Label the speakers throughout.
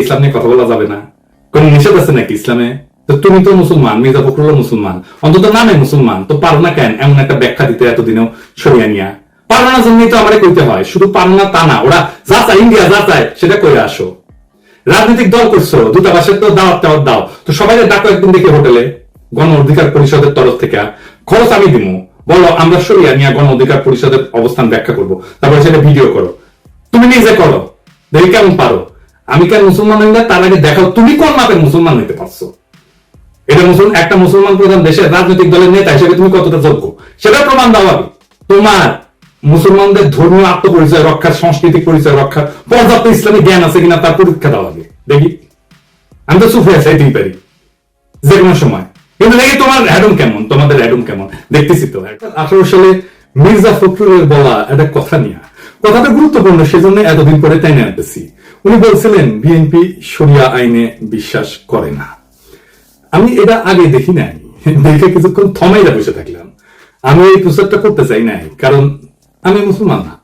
Speaker 1: ইসলাম নিয়ে কথা বলা যাবে না। কোন নিষেধ আছে নাকি ইসলামে? তুমি তো মুসলমান, মির্জা ফখরুল মুসলমান। অন্তত নামে মুসলমান। তো পারো না কেন এমন একটা ব্যাখ্যা দিতে এতদিনও সরিয়া নিয়া? পারো না জন্যই তো আমার কইতে হয়। শুধু পারো না তা না, ওরা যা চায়, ইন্ডিয়া যা চায়, সেটা করে আসো। রাজনৈতিক দল করছ, দূতাবাসের তো দাওয়াত টাওয়াত দাও। তো সবাই ডাকো একদিন দেখে হোটেলে। গণ অধিকার পরিষদের তরফ থেকে। খরচ আমি দিমু। বলো, আমরা সরিয়া নিয়ে গণ অধিকার পরিষদের অবস্থান ব্যাখ্যা করব। তারপরে সেটা ভিডিও করো। তুমি নিজে করো। দেখি কেমন পারো। আমি কেন মুসলমান হই তার আগে দেখাও, তুমি কোন মাপের মুসলমান হইতে পারছ? এটা মুসলমান একটা মুসলমান প্রধান দেশের রাজনৈতিক দলের নেতা হিসেবে তুমি কতটা যোগ্য? সেটা প্রমাণ দাও আগে। তোমার মুসলমানদের ধর্মীয় আত্মপরিচয় রক্ষার সাংস্কৃতিক পরিচয় রক্ষার পর্যাপ্ত ইসলামী জ্ঞান আছে কিনা তার পরীক্ষা দাও আগে। দেখি। আমি তো সুফে চাইতেই পারি। যে কোনো সময়। কিন্তু দেখি তোমার অ্যাডম কেমন? তোমাদের অ্যাডম কেমন? দেখতেছি তো। আঠারো সালে মির্জা ফখরুলের বলা একটা কথা নিয়ে। কথাটা গুরুত্বপূর্ণ, সেজন্য এতদিন পরে তাই নিয়ে আনতেছি উনি বলছিলেন, বিএনপি শরিয়া আইনে বিশ্বাস করে না। আমি এটা আগে দেখি নাই। দেখে কিছুক্ষণ থমাইরা বসে থাকলাম। আমি এই প্রচারটা করতে চাই নাই, কারণ আমি মুসলমান না।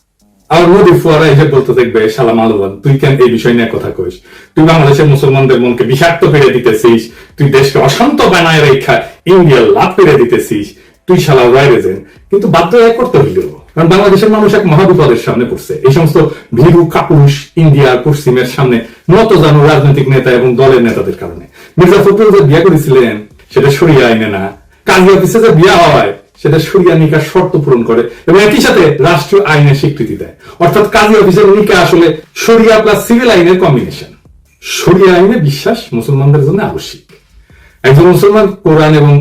Speaker 1: আর মোদি ফুয়ারা এসে বলতে দেখবে সালাম আলবান তুই কেন এই বিষয় নিয়ে কথা কইস? তুই বাংলাদেশের মুসলমানদের মনকে বিষাক্ত করে দিতেছিস, তুই দেশকে অশান্ত বানায় রেখা ইন্ডিয়া লাভ করে দিতেছিস তুই শালা রাইরেজেন কিন্তু বাধ্য হয়ে করতে হইল। কারণ বাংলাদেশের মানুষ এক মহাবিপদের সামনে পড়ছে। এই সমস্ত ভীরু, কাপুরুষ ইন্ডিয়ার পশ্চিমের সামনে নত জানো রাজনৈতিক নেতা এবং দলের নেতাদের কারণে। মির্জা ফখরুল যে বিয়ে করেছিলেন, সেটা সরিয়া আইনে না। কাজী অফিসে যে বিয়া হয়, সেটা সরিয়া নিকার শর্ত পূরণ করে এবং একই সাথে রাষ্ট্রীয় আইনের স্বীকৃতি দেয়। অর্থাৎ কাজী অফিসের নিকা আসলে সরিয়া প্লাস সিভিল আইনের কম্বিনেশন সরিয়া আইনে বিশ্বাস মুসলমানদের জন্য আবশ্যিক। একজন মুসলমান কোরআন এবং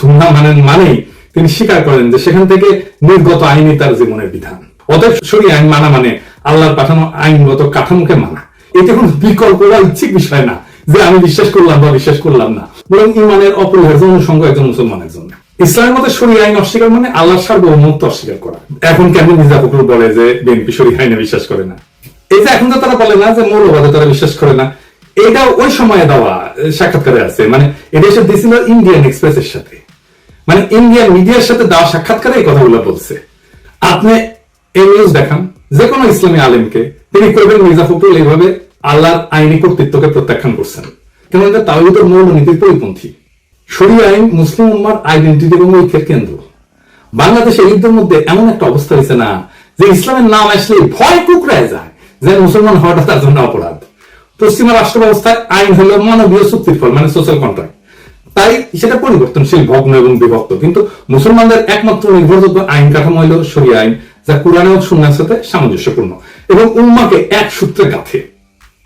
Speaker 1: সুন্না মানেন মানেই তিনি স্বীকার করেন যে সেখান থেকে নির্গত আইনই তার জীবনের বিধান। অতএব সরিয়া আইন মানা মানে আল্লাহর পাঠানো আইনগত কাঠামোকে মানা। এতে কোনো বিকল্প বা ইচ্ছিক বিষয় না যে আমি বিশ্বাস করলাম বা বিশ্বাস করলাম না। বরং ইমানের অপরিহার্য অনুষঙ্গ একজন মুসলমানের জন্য ইসলামের মধ্যে সরিয়া আইন অস্বীকার মানে আল্লাহর সার্বভৌমত্ব অস্বীকার করা। এখন কেন মির্জা ফখরুল বলে যে বিএনপি সরিয়া আইনে বিশ্বাস করে না। এই যে এখন তো তারা বলে না যে মৌলবাদে তারা বিশ্বাস করে না। এটা ওই সময়ে দেওয়া সাক্ষাৎকারে আছে। মানে এটা এসে দিয়েছিল ইন্ডিয়ান এক্সপ্রেসের সাথে। মানে ইন্ডিয়ান মিডিয়ার সাথে দেওয়া সাক্ষাৎকারে এই কথাগুলো বলছে। আপনি এই নিউজ দেখান যে কোনো ইসলামী আলেমকে, তিনি করবেন মির্জা ফখরুল এইভাবে আল্লাহর আইনি কর্তৃত্বকে প্রত্যাখ্যান করছেন। কেন এটা তাওহিদের মৌলনীতির পরিপন্থী? শরীয় আইন মুসলিম উম্মার আইডেন্টিটি এবং ঐক্যের কেন্দ্র। বাংলাদেশে ঈদের মধ্যে এমন একটা অবস্থা হয়েছে না, যে ইসলামের নাম আসলে ভয় কুকড়ায় যায় যে মুসলমান হওয়াটা তার জন্য অপরাধ। পশ্চিমা রাষ্ট্র ব্যবস্থায় আইন হলো মানবীয় চুক্তির ফল মানে সোশ্যাল কন্ট্রাক্ট তাই সেটা পরিবর্তনশীল ভগ্ন এবং বিভক্ত। কিন্তু মুসলমানদের একমাত্র নির্ভরযোগ্য আইন কাঠামো হলো শরিয়া আইন, যা কোরআন সুন্নার সাথে সামঞ্জস্যপূর্ণ এবং উম্মাকে এক সূত্রে গাঁথে।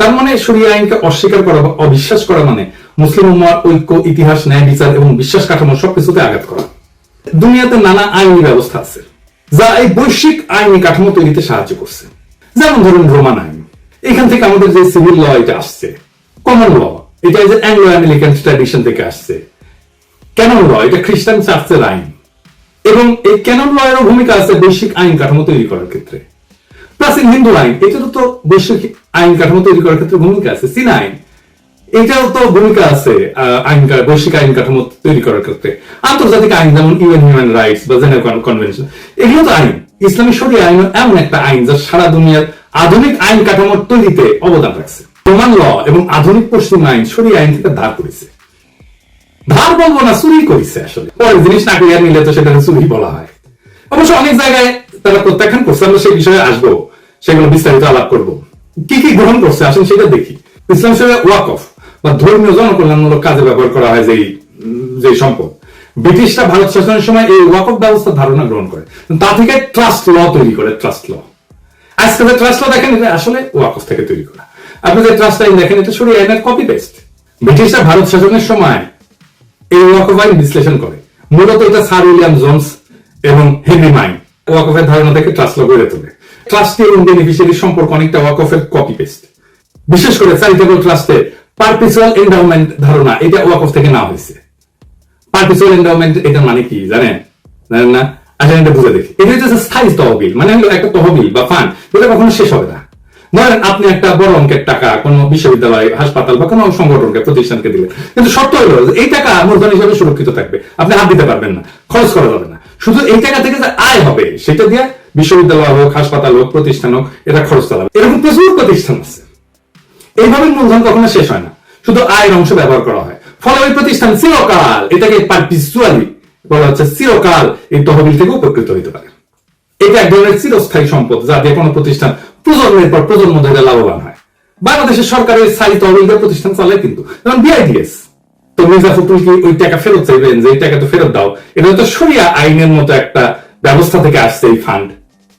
Speaker 1: তার মানে শরিয়া আইনকে অস্বীকার করা বা অবিশ্বাস করা মানে মুসলিম উম্মার ঐক্য, ইতিহাস, ন্যায়, বিচার এবং বিশ্বাস কাঠামো সবকিছুতে আঘাত করা। দুনিয়াতে নানা আইনি ব্যবস্থা আছে, যা এই বৈশ্বিক আইনি কাঠামো তৈরিতে সাহায্য করছে। যেমন ধরুন রোমান আইন। এখান থেকে আমাদের যে সিভিল ল এটা আসছে কমন ল এটা যে অ্যাংলো আমেরিকান ট্র্যাডিশন থেকে আসছে। Canon law? এটা খ্রিস্টান চার্চের আইন। এবং এই ক্যানন ল এরও ভূমিকা আছে বৈশ্বিক আইন কাঠামো তৈরি করার ক্ষেত্রে। প্রাচীন হিন্দু আইন এটারও তো বৈশ্বিক আইন কাঠামো তৈরি করার ক্ষেত্রে ভূমিকা আছে। চীনা আইন, এটাও তো ভূমিকা আছে আইন বৈশ্বিক আইন কাঠামো তৈরি করার ক্ষেত্রে। আন্তর্জাতিক আইন যেমন ইউএন হিউম্যান রাইটস বা জেনেভা কনভেনশন এগুলো তো আইন। ইসলামী শরীয় আইন এমন একটা আইন যা সারা দুনিয়ার আধুনিক আইন কাঠামোর তৈরিতে অবদান রাখছে। রোমান ল এবং আধুনিক পশ্চিম আইন শরীয় আইন থেকে ধার করেছে। ধার বলব না, চুরি করেছে আসলে। পরে জিনিস না ক্লিয়ার নিলে তো সেটা চুরি বলা হয়। অবশ্য অনেক জায়গায় তারা প্রত্যাখ্যান করছে, আমরা সেই বিষয়ে আসব। সেগুলো বিস্তারিত আলাপ করব। কি কি গ্রহণ করছে? আসেন সেটা দেখি। ইসলাম হিসেবে ওয়াক অফ, বা ধর্মীয় জনকল্যাণমূলক কাজে ব্যবহার করা হয় যেই যে সম্পদ। ব্রিটিশরা ভারত শাসনের সময় এই ওয়াক অফ ব্যবস্থার ধারণা গ্রহণ করে। তা থেকে ট্রাস্ট ল তৈরি করে ট্রাস্ট ল আজকে ট্রাস্ট ল দেখেন, এটা আসলে ওয়াক অফ থেকে তৈরি করা। আপনি যে ট্রাস্ট আইন দেখেন, এটা সরিয়ে আইনের কপি পেস্ট ব্রিটিশরা ভারত শাসনের সময় এই ওয়াকফ আইন বিশ্লেষণ করে। মূলত এটা স্যার উইলিয়াম জোনস এবং হেনরি মাইন ওয়াক ওয়াকফের ধারণা থেকে ট্রাস্ট ল তোলে। ট্রাস্টি এবং বেনিফিশিয়ারি সম্পর্ক অনেকটা ওয়াক ওয়াকফের কপি পেস্ট বিশেষ করে চ্যারিটেবল ট্রাস্টে পারপিচুয়াল এন্ডাউমেন্ট ধারণা, এটা ওয়াক অফ থেকে না হয়েছে। পারপিচুয়াল এন্ডাউমেন্ট এটা মানে কি জানেন? জানেন না? আসলে এটা বুঝে দেখি। এটা হচ্ছে স্থায়ী তহবিল মানে হলো একটা তহবিল বা ফান্ড এটা কখনো শেষ হবে না। ধরেন আপনি একটা বড় অঙ্কের টাকা কোনো বিশ্ববিদ্যালয়, হাসপাতাল বা কোনো সংগঠনকে, প্রতিষ্ঠানকে দিলেন। কিন্তু শর্ত হলো এই টাকা মূলধন হিসেবে সুরক্ষিত থাকবে। আপনি হাত দিতে পারবেন না, খরচ করা যাবে না। শুধু এই টাকা থেকে যে আয় হবে, সেটা দিয়ে বিশ্ববিদ্যালয় হোক, হাসপাতাল হোক, প্রতিষ্ঠান হোক, এটা খরচ চালাবে এরকম প্রচুর প্রতিষ্ঠান আছে। এইভাবে মূলধন কখনো শেষ হয় না। শুধু আয়ের অংশ ব্যবহার করা হয়। ফলে ওই প্রতিষ্ঠান চিরকাল এটাকে পারপিচুয়ালি বলা হচ্ছে চিরকাল এই তহবিল থেকে উপকৃত হতে পারে। এটা এক ধরনের চিরস্থায়ী সম্পদ, যা যে কোনো প্রতিষ্ঠান প্রজন্মের পর প্রজন্ম ধরে লাভবান হয়। বাংলাদেশের সরকারের স্থায়ী তহবিলদের প্রতিষ্ঠান চালায় কিন্তু। যেমন বিআইডিএস তো মির্জা ফখরুল কি ওই টাকা ফেরত চাইবেন? যে এই টাকা তো ফেরত দাও। এটা তো সরিয়া আইনের মতো একটা ব্যবস্থা থেকে আসছে এই ফান্ড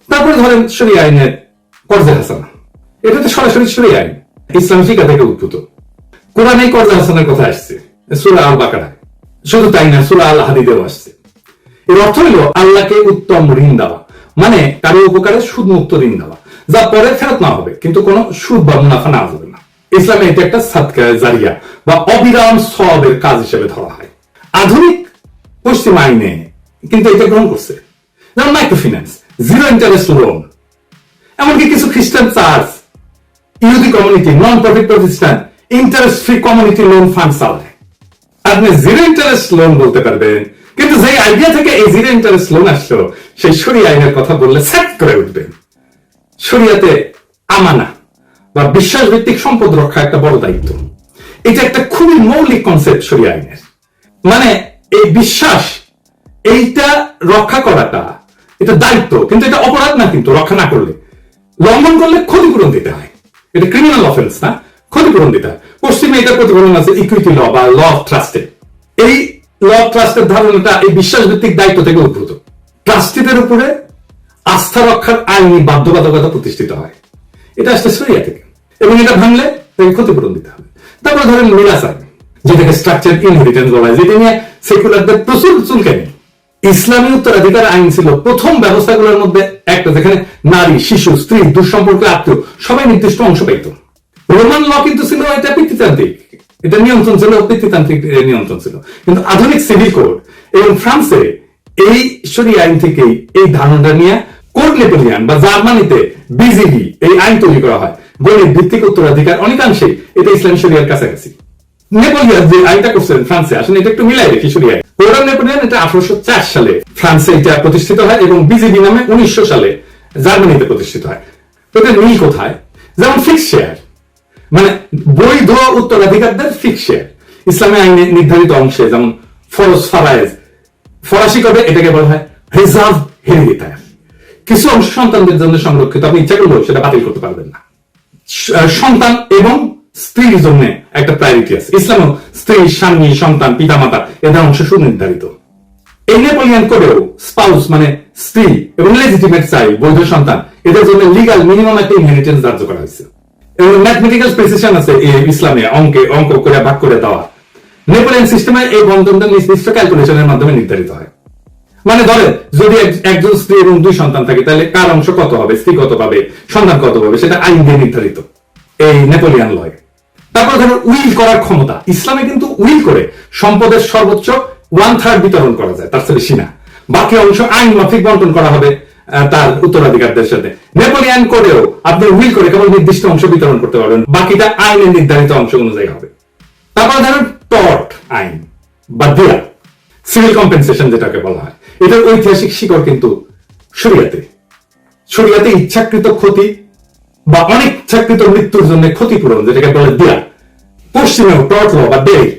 Speaker 1: তারপরে ধরেন সরিয়া আইনের কর্জে হাসানা। এটা তো সরাসরি সরিয়া আইন। ইসলাম শিক্ষা থেকে উদ্ভূত। কোরআন এই কর্জে হাসানের কথা আসছে। সুরা আল বাকারায় শুধু তাই না, সুরা আল হাদিদেও আসছে। এর অর্থ হলো আল্লাহকে উত্তম ঋণ দেওয়া। মানে কারও উপকারে সুদ মুক্ত ঋণ দেওয়া। যা পরে ফেরত না হবে, কিন্তু কোনো সুদ বা মুনাফা না যাবে না। ইসলামে এটা একটা সাদকা জারিয়া বা অবিরাম সবের কাজ হিসেবে ধরা হয়। আধুনিক পশ্চিম আইনে কিন্তু এটা গ্রহণ করছে। যেমন micro finance zero interest loan, এমনকি কিছু খ্রিস্টান চার্চ, ইহুদি কমিউনিটি নন প্রফিট প্রতিষ্ঠান interest free community loan fund চালায়। আপনি জিরো ইন্টারেস্ট লোন বলতে পারবেন, কিন্তু যে আইডিয়া থেকে এই জিরো ইন্টারেস্ট লোন আসলো, সেই সরিয়া আইনের কথা বললে সেট করে উঠবেন। শরিয়াতে আমানা বা বিশ্বাস ভিত্তিক সম্পদ রক্ষা একটা বড় দায়িত্ব। এটা একটা খুবই মৌলিক কনসেপ্ট শরিয়া আইনের। মানে এই বিশ্বাস, এইটা রক্ষা করাটা, এটা দায়িত্ব, কিন্তু এটা অপরাধ না কিন্তু রক্ষা না করলে। লঙ্ঘন করলে ক্ষতিপূরণ দিতে হয়। এটা ক্রিমিনাল অফেন্স না, ক্ষতিপূরণ দিতে হয়। পশ্চিমে এটা প্রতিফলন আছে ইকুইটি ল বা ল অফ ট্রাস্টে এই ল অফ ট্রাস্টের ধারণাটা এই বিশ্বাস ভিত্তিক দায়িত্ব থেকে উদ্ভূত। ট্রাস্টিদের উপরে আস্থা রক্ষার আইনি বাধ্যবাধকতা প্রতিষ্ঠিত হয়। এটা আসছে সরিয়া থেকে। এবং এটা ভাঙলে তাকে ক্ষতিপূরণ দিতে হবে। তারপরে ধরেন মিরাস আইন যেটাকে স্ট্রাকচার ইনহেরিটেন্স বলা হয়, যেটা নিয়ে সেকুলারদের প্রচুর চুলকানি। ইসলামী উত্তরাধিকার আইন ছিল প্রথম ব্যবস্থাগুলোর মধ্যে একটা, যেখানে নারী, শিশু, স্ত্রী, দুঃসম্পর্ক আত্মীয়, সবাই নির্দিষ্ট অংশ পাইত। রোমান ল কিন্তু ছিল এটা পিতৃতান্ত্রিক। এটা নিয়ন্ত্রণ ছিল, পিতৃতান্ত্রিক নিয়ন্ত্রণ ছিল। কিন্তু আধুনিক সিভিল কোড এবং ফ্রান্সে এই সরি আইন থেকেই এই ধারণাটা নিয়ে বা জার্মানিতে বিজিবি এই আইন তৈরি করা হয়। ভিত্তিক উত্তরাধিকার এটা ইসলামী শরিয়ার কাছাকাছি। নেপোলিয়ান যে আইনটা করছিলেন ফ্রান্সে, আসলে এটা একটু মিলাই কোরান নেপোলিয়ান এটা আঠারোশো সালে ফ্রান্সে এটা প্রতিষ্ঠিত হয় এবং বিজেপি নামে উনিশশো সালে জার্মানিতে প্রতিষ্ঠিত হয়। তো এটা মিল কোথায়? যেমন ফিক্স শেয়ার মানে বৈধ উত্তরাধিকারদের ফিক্স শেয়ার ইসলামী আইনে নির্ধারিত অংশে যেমন ফরজ ফারায়েজ, ফরাসি কবে এটাকে বলা হয়? Reserve heritage. কিছু অংশ সন্তানদের জন্য সংরক্ষিত, আপনি ইচ্ছা করলেও সেটা বাতিল করতে পারবেন না। সন্তান এবং স্ত্রীর জন্য একটা প্রায়োরিটি আছে। ইসলামেও স্ত্রী, স্বামী, সন্তান, পিতামাতা, এদের অংশ সুনির্ধারিত। এই নেপোলিয়ান স্পাউস মানে স্ত্রী এবং লেজিটিমেট চাই বৈধ সন্তান, এদের জন্য লিগাল মিনিমাম একটা ইনহেরিটেন্স ধার্য করা হয়েছে। এবং ম্যাথমেটিক্যাল প্রেসিশন আছে এই ইসলামে, অঙ্কে, অঙ্ক করে, ভাগ করে দেওয়া। নেপোলিয়ান সিস্টেমে এই বন্ধনটা নির্দিষ্ট ক্যালকুলেশনের মাধ্যমে নির্ধারিত হয়। মানে ধরেন, যদি একজন স্ত্রী এবং দুই সন্তান থাকে, তাহলে কার অংশ কত হবে? স্ত্রী কত পাবে? সন্তান কত পাবে? সেটা আইন দিয়ে নির্ধারিত। এই নেপোলিয়ান লয় তারপর ধরো উইল করার ক্ষমতা। ইসলামে কিন্তু উইল করে। সম্পদের সর্বোচ্চ ওয়ান থার্ড বিতরণ করা যায়, তার চেয়ে বেশি না। বাকি অংশ আইন মাফিক বন্টন করা হবে তার উত্তরাধিকারদের সাথে। নেপোলিয়ান করেও আপনি উইল করে কেবল নির্দিষ্ট অংশ বিতরণ করতে পারবেন, বাকিটা আইনের নির্ধারিত অংশ অনুযায়ী হবে। তারপর ধরেন টর্ট আইন, বা দেয়া সিভিল কম্পেনসেশন যেটাকে বলা হয়। এটার ঐতিহাসিক শিকড় কিন্তু শরিয়াতে। শরিয়াতে ইচ্ছাকৃত ক্ষতি বা অনেক ইচ্ছাকৃত মৃত্যুর জন্য ক্ষতিপূরণ, যেটাকে বলে দেয়া পশ্চিমেও টর্ট ল বা ডেট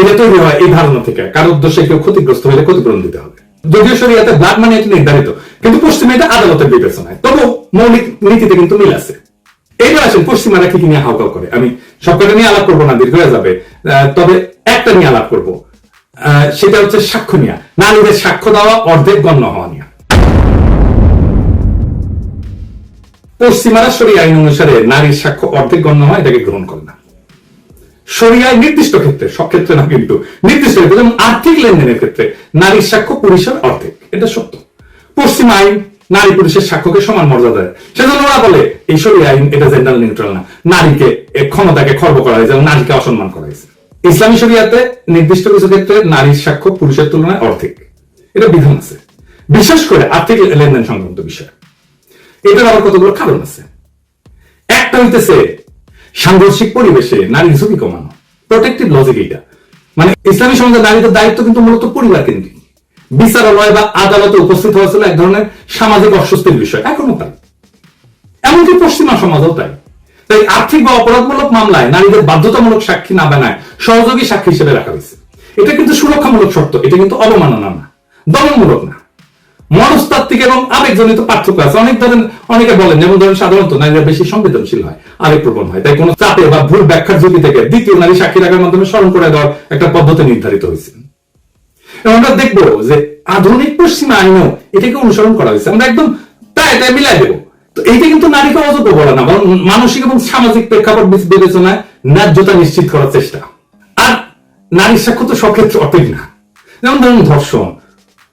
Speaker 1: এটা তৈরি হয় এই ধারণা থেকে। কারও উদ্দেশ্যে কেউ ক্ষতিগ্রস্ত হলে ক্ষতিপূরণ দিতে হবে। যদিও শরিয়াতে ব্লাড মানে এটা নির্ধারিত, কিন্তু পশ্চিমে এটা আদালতের বিবেচনায়। তবু মৌলিক নীতিতে কিন্তু মিল আছে। এইবার আসেন, পশ্চিমারা কি নিয়ে হাউকাউ করে? আমি সবকটা নিয়ে আলাপ করব না, দীর্ঘ হয়ে যাবে। তবে একটা নিয়ে আলাপ করব। সেটা হচ্ছে সাক্ষ্য নিয়ে। নারীদের সাক্ষ্য দেওয়া, অর্ধেক গণ্য হওয়া নিয়ে। পশ্চিমারা শরীর আইন অনুসারে নারীর সাক্ষ্য অর্ধেক গণ্য হয়, এটাকে গ্রহণ করে না। শরিয়ায় নির্দিষ্ট ক্ষেত্রে, সব ক্ষেত্রে না, কিন্তু নির্দিষ্ট ক্ষেত্রে, যেমন আর্থিক লেনদেনের ক্ষেত্রে, নারীর সাক্ষ্য পুরুষের অর্ধেক, এটা সত্য। পশ্চিম আইন নারী পুরুষের সাক্ষ্যকে সমান মর্যাদা দেয়। সেজন্য ওরা বলে, এই শরীর আইন এটা জেন্ডার নিউট্রাল না। নারীকে ক্ষমতাকে খর্ব করা হয়েছে এবং নারীকে অসম্মান করা হয়েছে। ইসলামী শরিয়াতে নির্দিষ্ট কিছু ক্ষেত্রে নারীর সাক্ষ্য পুরুষের তুলনায় অর্ধেক। এটা বিধান আছে। বিশেষ করে আর্থিক লেনদেন সংক্রান্ত বিষয়। এটার আবার কতগুলো কারণ আছে? একটা হইতেছে, সাংঘর্ষিক পরিবেশে নারীর ঝুঁকি কমানো। প্রোটেক্টিভ লজিক এটা মানে ইসলামী সমাজে নারীদের দায়িত্ব কিন্তু মূলত পরিবার কেন্দ্রিক। বিচারালয় বা আদালতে উপস্থিত হয়েছিল এক ধরনের সামাজিক অস্বস্তির বিষয়, এখনও তাই। এমনকি পশ্চিমা সমাজও তাই। তাই আর্থিক বা অপরাধমূলক মামলায় নারীদের বাধ্যতামূলক সাক্ষী না বানায় সহযোগী সাক্ষী হিসেবে রাখা হয়েছে। এটা কিন্তু সুরক্ষামূলক শর্ত, এটা কিন্তু অবমাননা না, দমনমূলক না। মনস্তাত্ত্বিক এবং আবেগজনিত পার্থক্য আছে। অনেক ধরেন, অনেকে বলেন, যেমন ধরেন সাধারণত নারীরা বেশি সংবেদনশীল হয়, আবেগপ্রবণ হয়। তাই কোনো চাপে বা ভুল ব্যাখ্যার ঝুঁকি থেকে দ্বিতীয় নারী সাক্ষী রাখার মাধ্যমে স্মরণ করে দেওয়ার একটা পদ্ধতি নির্ধারিত হয়েছে। এবং আমরা দেখব যে আধুনিক পশ্চিমা আইনেও এটাকে অনুসরণ করা হয়েছে। আমরা একদম তাই তাই মিলাই দেবো। তো এইটা কিন্তু নারীকে অযোগ্য বলে না, বরং মানসিক এবং সামাজিক প্রেক্ষাপট বিবেচনায় ন্যায্যতা নিশ্চিত করার চেষ্টা। আর নারীর সাক্ষ্য তো সব ক্ষেত্রে অপেক না। যেমন ধরুন ধর্ষণ,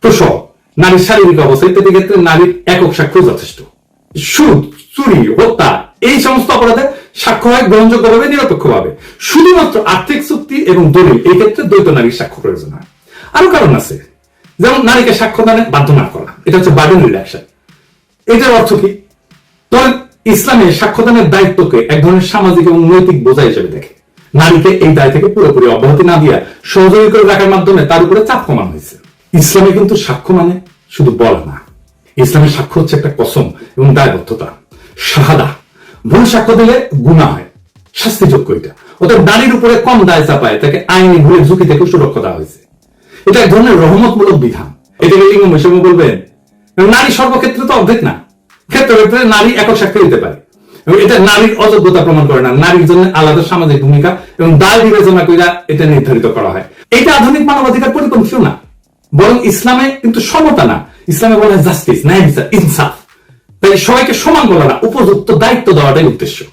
Speaker 1: প্রসব, নারীর শারীরিক অবস্থা ইত্যাদি ক্ষেত্রে নারীর একক সাক্ষ্য যথেষ্ট। সুদ, চুরি, হত্যা, এই সমস্ত অপরাধে সাক্ষ্য হয় গ্রহণযোগ্যভাবে, নিরপেক্ষভাবে। শুধুমাত্র আর্থিক চুক্তি এবং দলিল, এই ক্ষেত্রে দ্বৈত নারীর সাক্ষ্য প্রয়োজন হয়। আরও কারণ আছে। যেমন নারীকে সাক্ষ্য দানে বাধ্য না করা। এটা হচ্ছে বার্ডেন রিডাকশন এটার অর্থ কি? তবে ইসলামে সাক্ষ্যদানের দায়িত্বকে এক ধরনের সামাজিক এবং নৈতিক বোঝা হিসেবে দেখে। নারীকে এই দায় থেকে পুরোপুরি অব্যাহতি না দিয়া সহযোগী করে রাখার মাধ্যমে তার উপরে চাপ কমানো হয়েছে। ইসলামে কিন্তু সাক্ষ্য মানে শুধু বলা না। ইসলামের সাক্ষ্য হচ্ছে একটা কসম এবং দায়বদ্ধতা। শাহাদা। ভুল সাক্ষ্য দিলে গুণা হয়। শাস্তিযোগ্য এটা। অর্থাৎ নারীর উপরে কম দায় চাপায় তাকে আইনি ভুলের ঝুঁকি থেকে সুরক্ষা দেওয়া হয়েছে। এটা এক ধরনের রহমতমূলক বিধান। এটাকে লিঙ্গ বলবেন? নারী সর্বক্ষেত্রে তো অর্ধেক না। ক্ষেত্রে ক্ষেত্রে নারী একক সাক্ষী দিতে পারে। এবং এটা নারীর অযোগ্যতা প্রমাণ করে না। নারীর জন্য আলাদা সামাজিক ভূমিকা এবং দায় বিবেচনা কইরা এটা নির্ধারিত করা হয়। এটা আধুনিক মানবাধিকার পরিপন্থীও না। বরং ইসলামে কিন্তু সমতা না। ইসলামে বলা জাস্টিস ন্যায় বিচার ইনসাফ তাই সবাইকে সমান বলা না। উপযুক্ত দায়িত্ব দেওয়াটাই উদ্দেশ্য।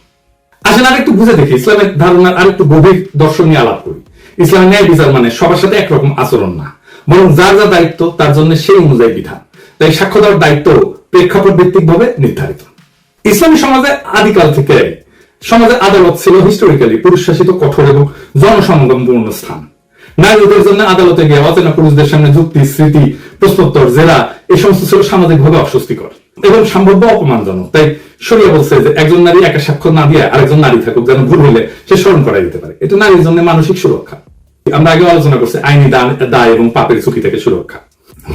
Speaker 1: আসলে আর একটু বুঝে দেখি। ইসলামের ধারণার আর একটু গভীর দর্শন নিয়ে আলাপ করি। ইসলামের ন্যায় বিচার মানে সবার সাথে একরকম আচরণ না। বরং যার যা দায়িত্ব, তার জন্য সেই অনুযায়ী বিধান। তাই সাক্ষ্য দেওয়ার দায়িত্ব প্রেক্ষাপট ভিত্তিক ভাবে নির্ধারিত। ইসলামী সমাজে আদিকাল থেকে সমাজে আদালত ছিল হিস্টোরিক্যালি পুরুষ শাসিত কঠোর এবং জনসমাগমপূর্ণ স্থান। নারীদের জন্য আদালতে গিয়ে অচেনা পুরুষদের সামনে যুক্তি, স্মৃতি, প্রশ্নোত্তর, জেরা এই সমস্ত ছিল সামাজিকভাবে অস্বস্তিকর এবং সম্ভাব্য অপমানজনক। তাই শরিয়া বলছে যে একজন নারী একা সাক্ষ্য না দিয়ে আরেকজন নারী থাকুক যেন ভুল হলে সে স্মরণ করাই দিতে পারে। এটা নারীর জন্য মানসিক সুরক্ষা। আমরা আগে আলোচনা করছি আইনি দান- দায় এবং পাপের ঝুঁকি থেকে সুরক্ষা।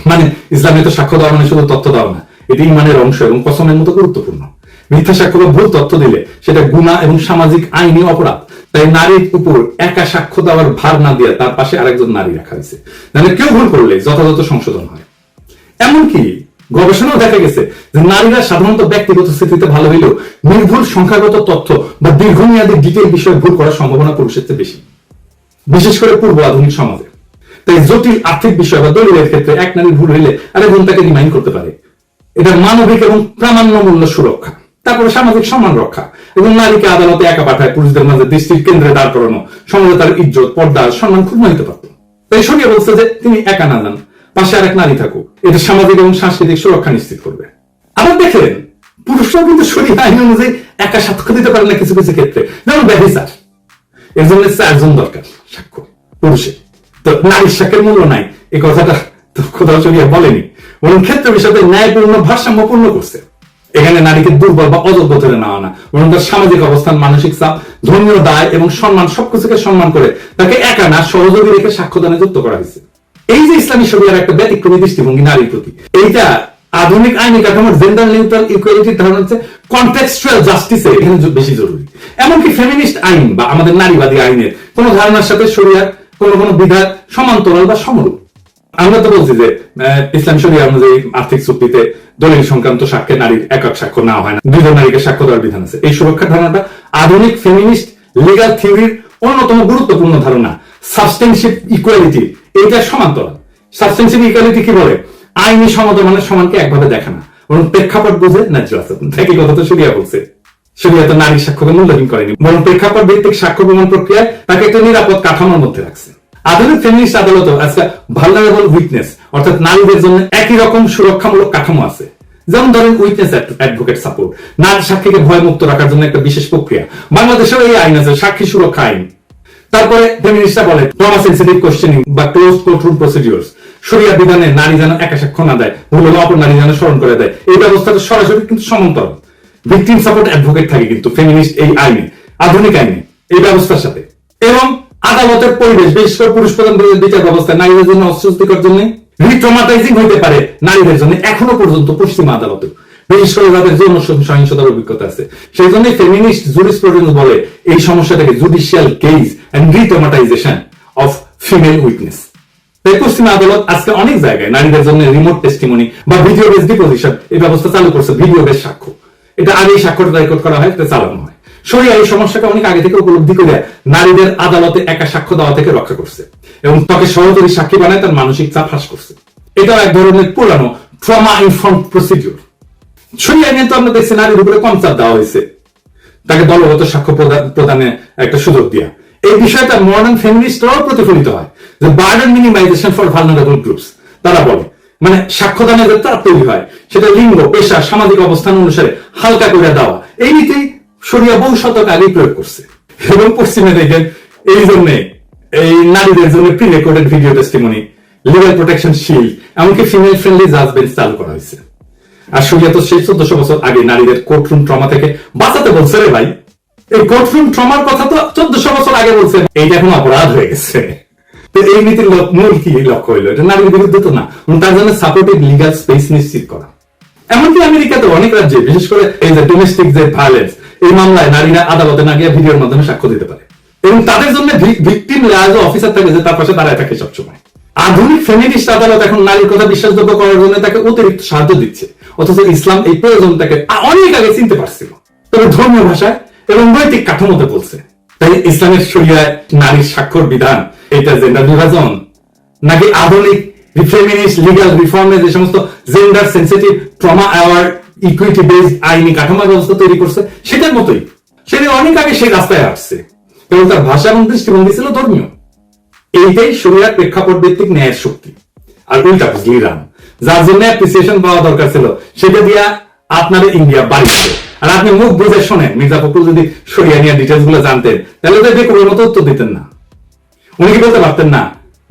Speaker 1: মানে ইসলামে তো সাক্ষ্য দেওয়া মানে শুধু তথ্য দেওয়া না। এটি ইমানের অংশ এবং কসমের মতো গুরুত্বপূর্ণ। মিথ্যা সাক্ষ্য বা ভুল তথ্য দিলে সেটা গুণা এবং সামাজিক আইনি অপরাধ। তাই নারীর উপর একা সাক্ষ্য দেওয়ার ভার না দিয়ে তার পাশে আরেকজন নারী রাখা হয়েছে। মানে কেউ ভুল করলে যথাযথ সংশোধন হয়। এমনকি গবেষণাও দেখা গেছে যে নারীরা সাধারণত ব্যক্তিগত স্থিতিতে ভালো হইলেও নির্ভুল সংখ্যাগত তথ্য বা দীর্ঘমেয়াদী ডিটেল বিষয়ে ভুল করার সম্ভাবনা পুরুষের চেয়ে বেশি। বিশেষ করে পূর্ব আধুনিক সমাজে। তাই জটিল আর্থিক বিষয় বা দলিলের ক্ষেত্রে এক নারীর ভুল হইলে আরেকজন তাকে রিমাইন্ড করতে পারে। এটা মানবিক এবং প্রামাণ্যমূল্য সুরক্ষা। তারপরে সামাজিক সম্মান রক্ষা এবং নারীকে আদালতে একা পাঠায় পুরুষদের মাঝে দৃষ্টির কেন্দ্রে দাঁড় করানো সমাজে তার ইজ্জত পর্দা সম্মান ক্ষুণ্ণ হতে পারত তাই সঙ্গে বলছে যে তিনি একা না যান, পাশে আরেক নারী থাকুক, এটা সামাজিক এবং সাংস্কৃতিক সুরক্ষা নিশ্চিত করবে। আবার দেখেন, পুরুষরাও কিন্তু শরীর আইন অনুযায়ী একা সাক্ষ্য দিতে পারে না কিছু কিছু ক্ষেত্রে। যেমন ব্যবচার এর জন্য চারজন দরকার, সাক্ষ্য, পুরুষের। তো নারীর সাক্ষ্যের মূল্য নাই, এই কথাটা তো খোদাও চলিয়া বলেনি। বরং ক্ষেত্র বিষয়ে ন্যায়পূর্ণ ভারসাম্যপূর্ণ করছে। এখানে নারীকে দুর্বল বা অযোগ্য ধরে নেওয়া না, বরং তার সামাজিক অবস্থান, মানসিক চাপ, ধর্মীয় দায় এবং সম্মান, সবকিছুকে সম্মান করে তাকে একা না, সহযোগী রেখে সাক্ষ্যদানে যুক্ত করা হয়েছে। এই যে ইসলামী শরিয়ার একটা ব্যতিক্রমী দৃষ্টিভঙ্গি নারীর প্রতি, এইটা আধুনিক আইনি কাঠামোর জেন্ডার নিউট্রাল ইকুয়ালিটির ধারণা হচ্ছে কন্টেক্সচুয়াল জাস্টিসে এখানে বেশি জরুরি। এমনকি ফেমিনিস্ট আইন বা আমাদের নারীবাদী আইনের কোন ধারণার সাথে শরিয়ার কোন কোন বিধান সমান্তরাল বা সমরূপ। আমরা তো বলছি যে ইসলাম শরিয়া অনুযায়ী আর্থিক চুক্তিতে দলিল সংক্রান্ত সাক্ষ্যে নারীর একক সাক্ষ্য নেওয়া হয় না। দুজন নারীকে সাক্ষ্য দেওয়ার বিধান আছে। এই সুরক্ষার ধারণাটা আধুনিক ফেমিনিস্ট লিগাল থিওরির অন্যতম গুরুত্বপূর্ণ ধারণা। সাবস্টেনশিপ ইকুয়ালিটি এইটা সমান্তরাল। সাবস্টেনশিপ ইকুয়ালিটি কি বলে? আইনি সমতমানের সমানকে একভাবে দেখে না। বরং প্রেক্ষাপট বুঝে ন্যায্য আছে। একই কথা তো শরিয়া বলছে। শরিয়া তো নারীর সাক্ষ্যকে মূল্যহীন করেনি। বরং প্রেক্ষাপট ভিত্তিক সাক্ষ্য প্রমাণ প্রক্রিয়ায় তাকে একটা নিরাপদ কাঠামোর মধ্যে রাখছে। আধুনিক ফেমিনিস্ট আদালত আজকে ভালনারেবল উইটনেস অর্থাৎ নারীদের জন্য একই রকম সুরক্ষামূলক কাঠামো আছে। যেমন ধরেন উইটনেস অ্যাডভোকেট সাপোর্ট নারী সাক্ষীকে ভয়মুক্ত রাখার জন্য একটা বিশেষ প্রক্রিয়া। বাংলাদেশেও এই আইন আছে, সাক্ষী সুরক্ষা আইন। তারপরে ফেমিনিস্টরা বলে ট্রমা সেন্সিটিভ কোশ্চেনিং বা ক্লোজ কোর্টরুম প্রসিডিউরস শরিয়া বিধানে নারী যেন একা সাক্ষ্য না দেয়, ভুল হলে অপর নারী যেন স্মরণ করে দেয়। এই ব্যবস্থাটা সরাসরি কিন্তু সমান্তরাল। ভিকটিম সাপোর্ট অ্যাডভোকেট থাকে কিন্তু ফেমিনিস্ট এই আইনে, আধুনিক আইনে, এই ব্যবস্থার সাথে। এবং আদালতের পরিবেশ, বিশেষ করে পুরুষ প্রধান বিচার ব্যবস্থা নারীদের জন্য অস্বস্তিকর জন্য রিট্রমাটাইজিং হইতে পারে নারীদের জন্য এখনও পর্যন্ত পশ্চিমা আদালতে। বিশেষ করে যৌন সহিংসতার অভিজ্ঞতা আছে। সেই জন্য ফেমিনিস্ট বলে এই সমস্যাটাকে judicial case and retraumatization of female weakness তাই পশ্চিম আদালত আজকে অনেক জায়গায় নারীদের জন্য রিমোট টেস্টিমনি বা ভিডিও বেস ডিপোজিশন এই ব্যবস্থা চালু করছে ভিডিও বেস সাক্ষ্য। এটা আগেই স্বাক্ষরটা রেকর্ড করা হয়, এটা চালানো হয়। সরিয়া এই সমস্যাটা অনেক আগে থেকে উপলব্ধি করে নারীদের আদালতে একা সাক্ষ্য দেওয়া থেকে রক্ষা করছে এবং তাকে সহজরী সাক্ষী বানায় তার মানসিক চাপ হ্রাস করছে। এটাও এক ধরনের পুরানো ট্রমা ইনফর্ম প্রসিডিউর সরিয়া নিয়ে তো আমরা দেখছি নারীর উপরে কম চাপ দেওয়া হয়েছে। তাকে দলগত সাক্ষ্য প্রদানে একটা সুযোগ দিয়া। এই বিষয়টা মডার্ন ফেমিনিস্টরাও প্রতিফলিত হয় যে burden minimization for vulnerable groups তারা বলে মানে সাক্ষ্যদানের যে তৈরি হয়, সেটা লিঙ্গ, পেশা, সামাজিক অবস্থান অনুসারে হালকা করে দেওয়া। এই নীতি সরিয়া বহু শতক আগেই প্রয়োগ করছে। এবং পশ্চিমে দেখেন, এই জন্য, এই নারীদের জন্য pre recorded video testimony legal protection shield এমনকি ফিমেল ফ্রেন্ডলি জাজমেন্ট চালু করা হয়েছে। আর সরিয়া তো সেই চোদ্দশো বছর আগে নারীদের কোর্টরুম ট্রমা থেকে বাঁচাতে বলছে রে ভাই। এই কোর্টরুম ট্রমার কথা তো চোদ্দশো বছর আগে বলছে। এইটা এখন অপরাধ হয়ে গেছে। এই নীতির মূল কি লক্ষ্য হইল? এটা নারীর বিরুদ্ধে তো না তার জন্য সাপোর্টিভ লিগাল স্পেস নিশ্চিত করা। এমনকি আমেরিকাতে অনেক রাজ্যে, বিশেষ করে এই যে ডোমেস্টিক যে ভায়োলেন্স এই মামলায় নারীরা আদালতে না গিয়ে ভিডিওর মাধ্যমে সাক্ষ্য দিতে পারে। এবং তাদের জন্য ভিকটিম লাজ অফিসার থাকে যে তার পাশে দাঁড়ায় থাকে সবসময়। আধুনিক ফেমিনিস্ট আদালত এখন নারীর কথা বিশ্বাসযোগ্য করার জন্য তাকে অতিরিক্ত সাহায্য দিচ্ছে। অথচ ইসলাম এই প্রয়োজনটাকে আ- অনেক আগে চিনতে পারছিল। তবে ধর্মীয় ভাষায় এবং নৈতিক কাঠামোতে বলছে। তাই ইসলামের শরিয়ায় নারীর স্বাক্ষর বিধান, এটা জেন্ডার বিভাজন, নাকি আধুনিক ফেমিনিস্ট লিগাল রিফর্মে যে সমস্ত gender sensitive trauma aware equity based আইনি কাঠামো ব্যবস্থা তৈরি করছে, সেটার মতোই। সেটা অনেক আগে সেই রাস্তায় আসছে। এবং তার ভাষা এবং দৃষ্টিভঙ্গি ছিল ধর্মীয়। এইটাই শরীরের প্রেক্ষাপট ভিত্তিক ন্যায়ের শক্তি। আর উল্টা বুঝলি রাম যার জন্য অ্যাপ্রিসিয়েশন পাওয়া দরকার ছিল, সেটা দিয়া আপনার ইন্ডিয়া বাড়ি দিত। আর আপনি মুখ বুঝে শোনেন, মির্জা ফখরুল যদি সরিয়া নিয়ে ডিটেলসগুলো জানতেন, তাহলে তো বেকুবের মতো উত্তর দিতেন না। উনি কি বলতে পারতেন না?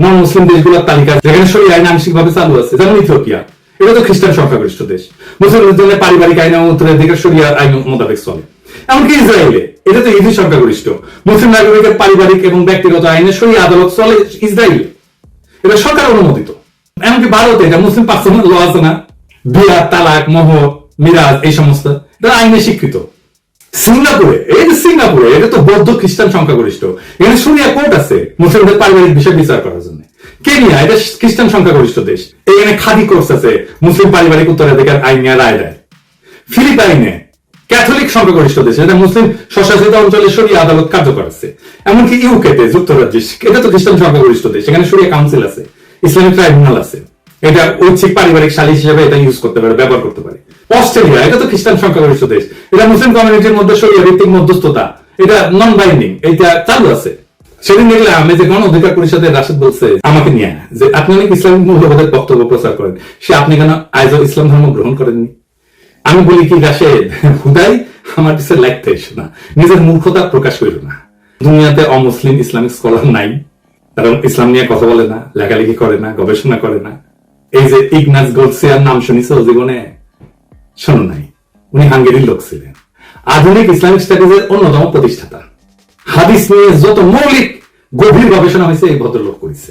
Speaker 1: নন মুসলিম দেশগুলোর তালিকা যেখানে সরিয়া আইন আংশিক ভাবে চালু আছে, যেমন ইথিওপিয়া। এটা তো খ্রিস্টান সংখ্যাগরিষ্ঠ দেশ। মুসলিমদের জন্য পারিবারিক আইন এবং উত্তরাধিকার সরিয়া আইন মোতাবেক চলে। এমনকি ইসরায়েলে এটা তো ইহুদি সংখ্যাগরিষ্ঠ। মুসলিম নাগরিকের পারিবারিক এবং ব্যক্তিগত আইনে সরিয়া আদালত চলে ইসরায়েলে। এটা সরকার অনুমোদিত। এমনকি ভারতে এটা মুসলিম পার্সোনাল ল আছে না? বিয়া তালাক মহ মিরাজ, এই সমস্ত। এটা আইনে স্বীকৃত সিঙ্গাপুরে, এই যে সিঙ্গাপুরে, এটা তো বৌদ্ধ খ্রিস্টান সংখ্যাগরিষ্ঠ। এখানে সুরিয়া কোর্ট আছে মুসলিমদের পারিবারিক বিষয় বিচার করার জন্য। কেনিয়া এটা খ্রিস্টান সংখ্যাগরিষ্ঠ দেশ। এখানে খাদি কোর্স আছে। মুসলিম পারিবারিক উত্তরাধিকার আইন নিয়ে রায় দেয়। ফিলিপাইনে ক্যাথলিক সংখ্যাগরিষ্ঠ দেশ। এটা মুসলিম স্বশাসিত অঞ্চলে সরিয়া আদালত কার্যকর আছে। এমনকি ইউকেতে যুক্তরাজ্যে এটা তো খ্রিস্টান সংখ্যাগরিষ্ঠ দেশ। এখানে সরিয়া কাউন্সিল আছে। ইসলামিক ট্রাইব্যুনাল আছে। এটা ঐচ্ছিক পারিবারিক সালিশ হিসেবে এটা ইউজ করতে পারে, ব্যবহার করতে পারে। অস্ট্রেলিয়া, এটা তো খ্রিস্টান সংখ্যাগরিষ্ঠ দেশ। এটা মুসলিম কমিউনিটির মধ্যে সরিয়া ভিত্তিক মধ্যস্থতা। এটা নন বাইন্ডিং এটা চালু আছে। সেদিন দেখলাম যে গণ অধিকার পরিষদের রাশেদ বলছে, আমাকে নিয়ে যে আপনি অনেক মূল্যবোধের বক্তব্য প্রচার করেন। সে আপনি কেন ইসলাম ধর্ম গ্রহণ করেননি? আমি বলি কি, রাশেদ, হুদাই আমার এসো না। নিজের মূর্খতা প্রকাশ করিল না। দুনিয়াতে অমুসলিম ইসলামিক স্কলার নাই। তারা ইসলাম নিয়ে কথা বলে না, লেখালেখি করে না, গবেষণা করে না। এই যে ইগনাস গোলসিয়ার নাম শুনিছ জীবনে? শোনো নাই, উনি হাঙ্গেরির লোক ছিলেন। আধুনিক ইসলামিক স্টাডিজের অন্যতম প্রতিষ্ঠাতা। হাদিস নিয়ে যত মৌলিক গভীর গবেষণা হয়েছে, এই ভদ্রলোক করেছে।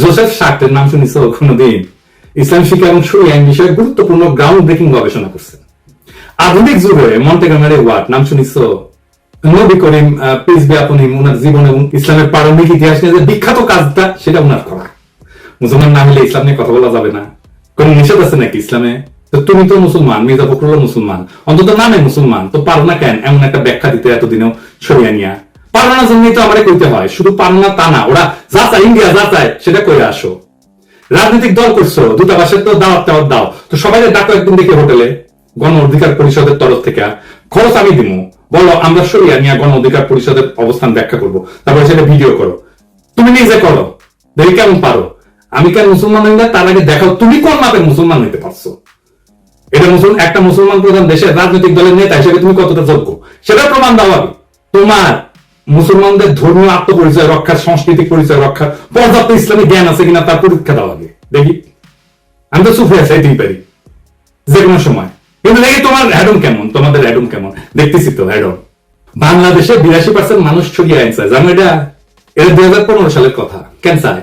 Speaker 1: জোসেফ শার্টের নাম শুনিছ কোনদিন? ইসলাম শিক্ষা এবং শরীর আইন বিষয়ে গুরুত্বপূর্ণ গ্রাউন্ড ব্রেকিং গবেষণা করছেন। আধুনিক যুগে মন্টেগামারে ওয়াট নাম শুনিছ? নবী করিম পিস ব্যাপনী উনার জীবন এবং ইসলামের প্রারম্ভিক ইতিহাস নিয়ে যে বিখ্যাত কাজটা, সেটা উনার করা। মুসলমান না হলে ইসলাম নিয়ে কথা বলা যাবে না। নিষেধ আছে নাকি ইসলামে? তো তুমি তো মুসলমান, মির্জা ফখরুল মুসলমান। অন্তত নামে মুসলমান। তো পারো না কেন এমন একটা ব্যাখ্যা দিতে এতদিনেও সরিয়া নিয়া? পারো না জন্যই তো আমারে কইতে হয়, শুধু পারো তা না, ওরা যা চায়, ইন্ডিয়া যা চায়, সেটা করে আসো। রাজনৈতিক দল করছ, দূতাবাসের তো দাওয়াত টাওয়াত দাও, তো সবাই ডাকো একদিন দেখে হোটেলে, গণ অধিকার পরিষদের তরফ থেকে। খরচ আমি দিব বলো, আমরা সরিয়া নিয়ে গণ অধিকার পরিষদের অবস্থান ব্যাখ্যা করব। তারপরে সেটা ভিডিও করো। তুমি নিজে করো। দেখি কেমন পারো। আমি কেন মুসলমান হই না? তার আগে দেখাও, তুমি কোন মাপে মুসলমান হইতে পারছ? এটা মুসলমান, একটা মুসলমান প্রধান দেশের রাজনৈতিক দলের নেতা হিসেবে তুমি কতটা যোগ্য? সেটা প্রমাণ দাও আগে। তোমার মুসলমানদের ধর্মীয় আত্মপরিচয় রক্ষা, সাংস্কৃতিক পরিচয় রক্ষার পর্যাপ্ত ইসলামী জ্ঞান আছে কিনা তার পরীক্ষা দাও আগে দেখি। আমি তো সুফে চাইতেই পারি। যে কোনো সময়। কিন্তু দেখি তোমার অ্যাডম কেমন? তোমাদের অ্যাডম কেমন? দেখতেছি তো অ্যাডম বাংলাদেশে বিরাশি পার্সেন্ট মানুষ ছড়িয়ে চায় জানো এটা? এটা দুই হাজার পনেরো সালের কথা। কেন চায়?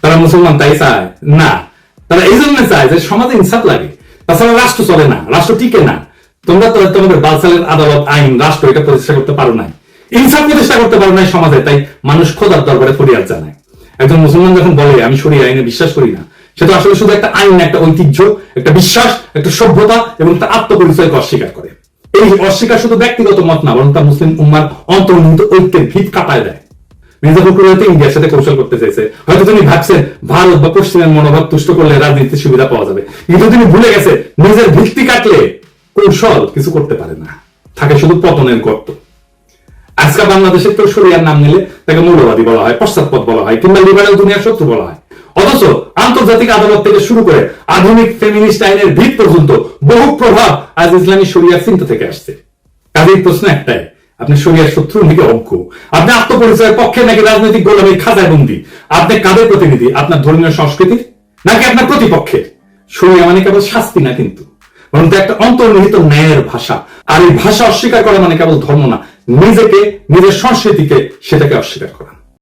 Speaker 1: তারা মুসলমান, তাই চায়? না। তারা এই জন্য চায় যে সমাজে ইনসাফ লাগে। তাছাড়া রাষ্ট্র চলে না। রাষ্ট্র টিকে না। তোমরা তোমাদের বালসালের আদালত, আইন, রাষ্ট্র এটা প্রতিষ্ঠা করতে পারো নাই। ইনসাফ প্রতিষ্ঠা করতে পারো নাই সমাজে, তাই মানুষ খোদার দরবারে ফরিয়াদ জানায়। একজন মুসলমান যখন বলে, আমি সরি আইনে বিশ্বাস করি না, সে তো আসলে শুধু একটা আইন, একটা ঐতিহ্য, একটা বিশ্বাস, একটা সভ্যতা এবং একটা আত্মপরিচয়কে অস্বীকার করে। এই অস্বীকার শুধু ব্যক্তিগত মত না, বরং তা মুসলিম উম্মার অন্তর্নিহিত ঐক্যের ভিত কাটায় দেয়। মির্জা ফখরুল হয়তো ইন্ডিয়ার সাথে কৌশল করতে চাইছে হয়তো তিনি ভাবছেন, ভারত বা পশ্চিমের মনোভাব তুষ্ট করলে রাজনীতির সুবিধা পাওয়া যাবে। কিন্তু তিনি ভুলে গেছে, নিজের ভিত্তি কাটলে কৌশল কিছু করতে পারে না। থাকে শুধু পতনের গর্ত। আজকে বাংলাদেশের কেউ শরিয়ার নাম নিলে তাকে মৌলবাদী বলা হয়, পশ্চাৎপদ বলা হয়, কিংবা লিবারেল দুনিয়ার শত্রু বলা হয়। অথচ আন্তর্জাতিক আদালত থেকে শুরু করে আধুনিক ফেমিনিস্ট আইনের ভিত পর্যন্ত বহু প্রভাব আজ ইসলামী শরিয়ার চিন্তা থেকে আসছে। কাজেই প্রশ্ন একটাই, আপনি শরিয়ার শত্রু নাকি অজ্ঞ আপনি আত্মপরিচয়ের পক্ষে নাকি রাজনৈতিক গোলামীর খাঁচায় বন্দী? আপনি কাদের প্রতিনিধি? আপনার ধর্মীয় সংস্কৃতির? নাকি আপনার প্রতিপক্ষের? শরিয়া মানে কেবল শাস্তি না কিন্তু, বরং একটা অন্তর্নিহিত ন্যায়ের ভাষা। আর এই ভাষা অস্বীকার করা মানে কেবল ধর্ম না নিজেকে নিজের সংস্কৃতিকে সেটাকে অস্বীকার করা।